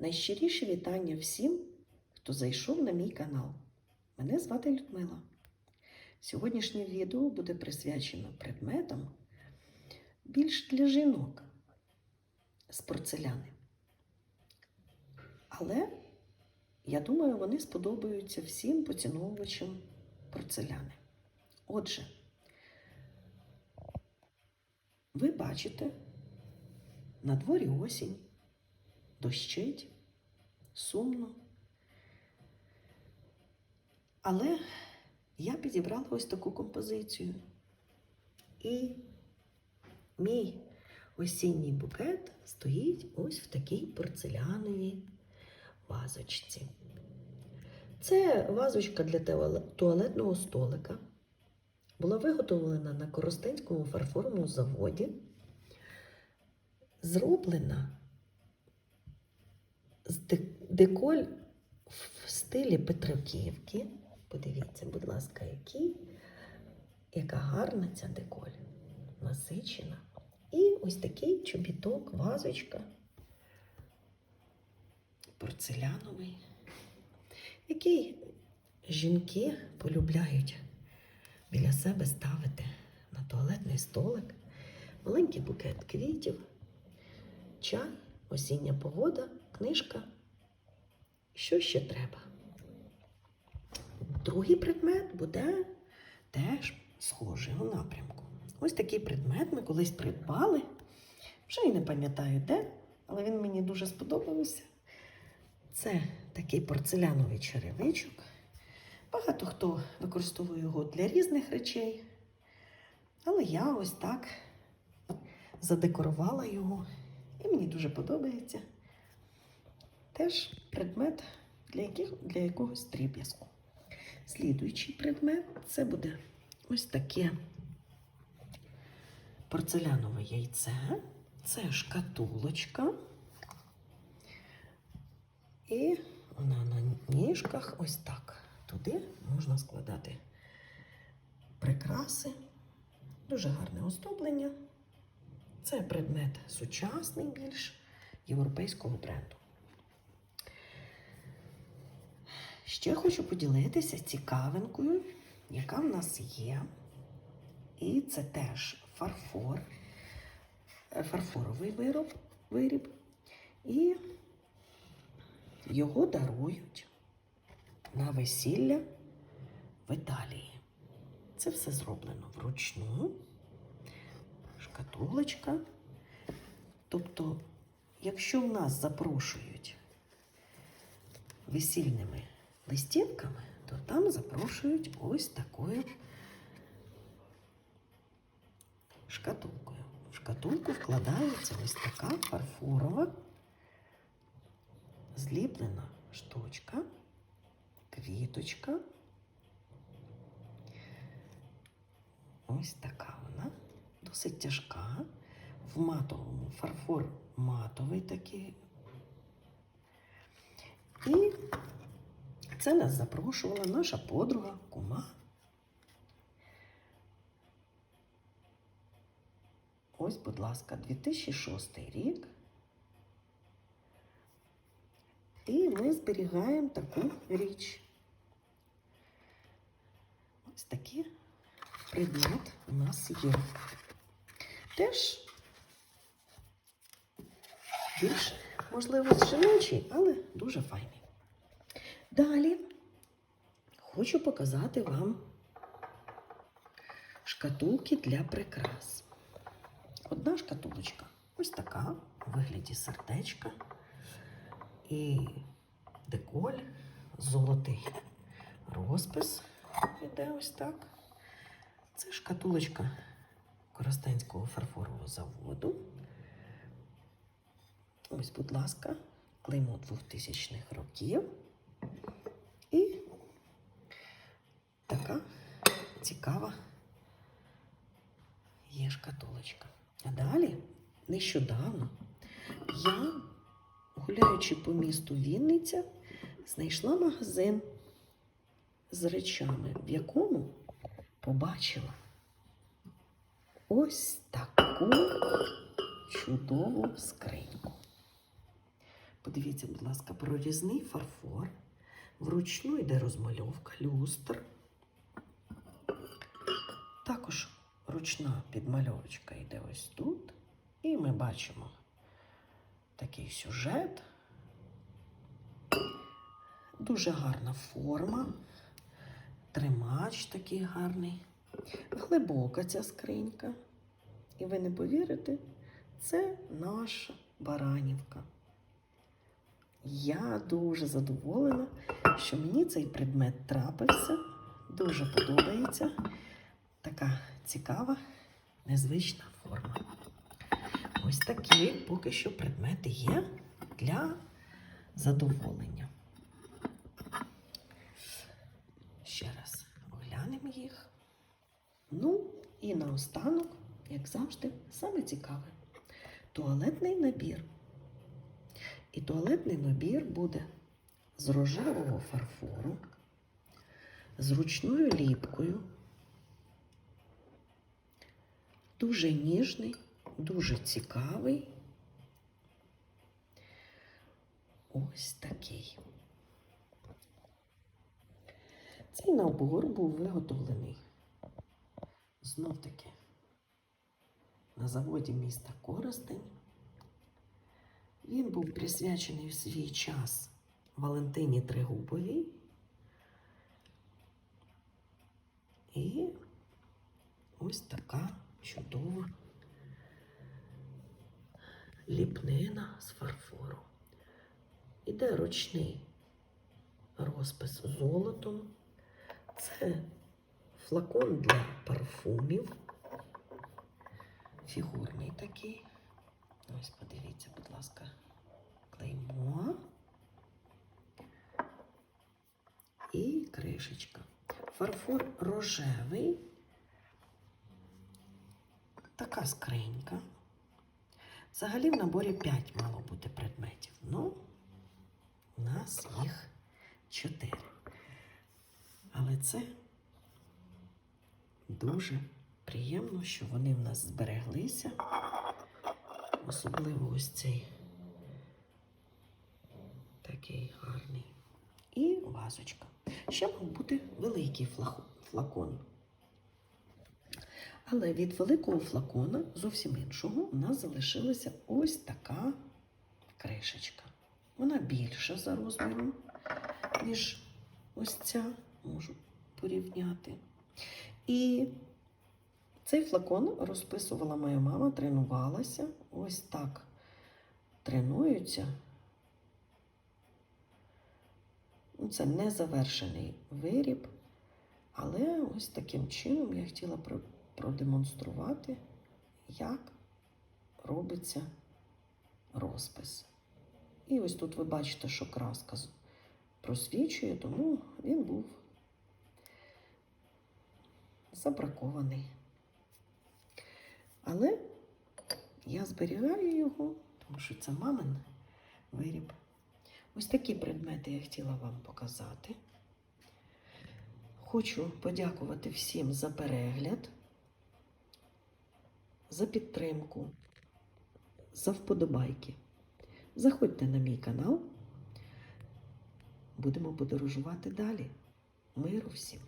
Найщиріше вітання всім, хто зайшов на мій канал. Мене звати Людмила. Сьогоднішнє відео буде присвячено предметам більш для жінок з порцеляни. Але я думаю, вони сподобаються всім поціновувачам порцеляни. Отже, ви бачите, на дворі осінь, дощить, сумно. Але я підібрала ось таку композицію. І мій осінній букет стоїть ось в такій порцеляновій вазочці. Це вазочка для туалетного столика. Була виготовлена на Коростенському фарфоровому заводі. Зроблена деколь в стилі Петриківки. Подивіться, будь ласка, який, яка гарна ця деколь. Насичена. І ось такий чобіток, вазочка. Порцеляновий, який жінки полюбляють біля себе ставити на туалетний столик, маленький букет квітів, чай, осіння погода, книжка. Що ще треба? Другий предмет буде теж схожий у напрямку. Ось такий предмет ми колись придбали. Вже і не пам'ятаю де, але він мені дуже сподобався. Це такий порцеляновий черевичок. Багато хто використовує його для різних речей. Але я ось так задекорувала його, і мені дуже подобається. Теж предмет для, яких, для якогось дріб'язку. Слідуючий предмет це буде ось таке порцелянове яйце. Це шкатулочка. І вона на ніжках ось так. Туди можна складати прикраси. Дуже гарне оздоблення. Це предмет сучасний більш європейського бренду. Ще хочу поділитися цікавинкою, яка в нас є. І це теж фарфор, е, фарфоровий вироб, виріб. І його дарують на весілля в Італії. Це все зроблено вручну, шкатулочка. Тобто, якщо в нас запрошують весільними листівками, то там запрошують ось такою шкатулкою. В шкатулку вкладається ось така фарфорова зліплена штучка, квіточка. Ось така вона, досить тяжка, в матовому фарфор матовий такий. І це нас запрошувала наша подруга, кума. Ось, будь ласка, 2006 рік. І ми зберігаємо таку річ. Ось такий предмет у нас є. Теж більш, можливо, жіночий, але дуже файний. Далі хочу показати вам шкатулки для прикрас. Одна шкатулочка ось така, у вигляді сердечка і деколь, золотий розпис іде ось так. Це шкатулочка Коростенського фарфорового заводу. Ось, будь ласка, клеймо 2000-х років. І така цікава є шкатулочка. А далі, нещодавно, я, гуляючи по місту Вінниця, знайшла магазин з речами, в якому побачила ось таку чудову скриньку. Подивіться, будь ласка, прорізний фарфор. Вручну йде розмальовка, люстр. Також ручна підмальовочка йде ось тут. І ми бачимо такий сюжет. Дуже гарна форма. Тримач такий гарний. Глибока ця скринька. І ви не повірите, це наша баранівка. Я дуже задоволена, що мені цей предмет трапився. Дуже подобається. Така цікава, незвична форма. Ось такі поки що предмети є для задоволення. Ще раз оглянемо їх. Ну і наостанок, як завжди, саме цікаве туалетний набір. І туалетний набір буде з рожевого фарфору, з ручною ліпкою. Дуже ніжний, дуже цікавий. Ось такий. Цей набор був виготовлений знов таки на заводі міста Коростень. Він був присвячений в свій час Валентині Тригубовій. І ось така чудова ліпнина з фарфору. Іде ручний розпис золотом. Це флакон для парфумів. Фігурний такий. Ось подивіться, будь ласка, клеймо. І кришечка. Фарфор рожевий. Така скринька. Взагалі в наборі 5 мало бути предметів. Ну, у нас їх 4. Але це дуже приємно, що вони в нас збереглися. Особливо ось цей такий гарний. І вазочка. Ще мав бути великий флакон. Але від великого флакона, зовсім іншого, у нас залишилася ось така кришечка. Вона більша за розміром, ніж ось ця, можу порівняти. І цей флакон розписувала моя мама, тренувалася. Ось так тренуються. Ну, Це не завершений виріб, але ось таким чином я хотіла продемонструвати, як робиться розпис. І ось тут ви бачите, що краска просвічує, тому він був забракований. Але я зберігаю його, тому що це мамин виріб. Ось такі предмети я хотіла вам показати. Хочу подякувати всім за перегляд, за підтримку, за вподобайки. Заходьте на мій канал. Будемо подорожувати далі. Миру всім!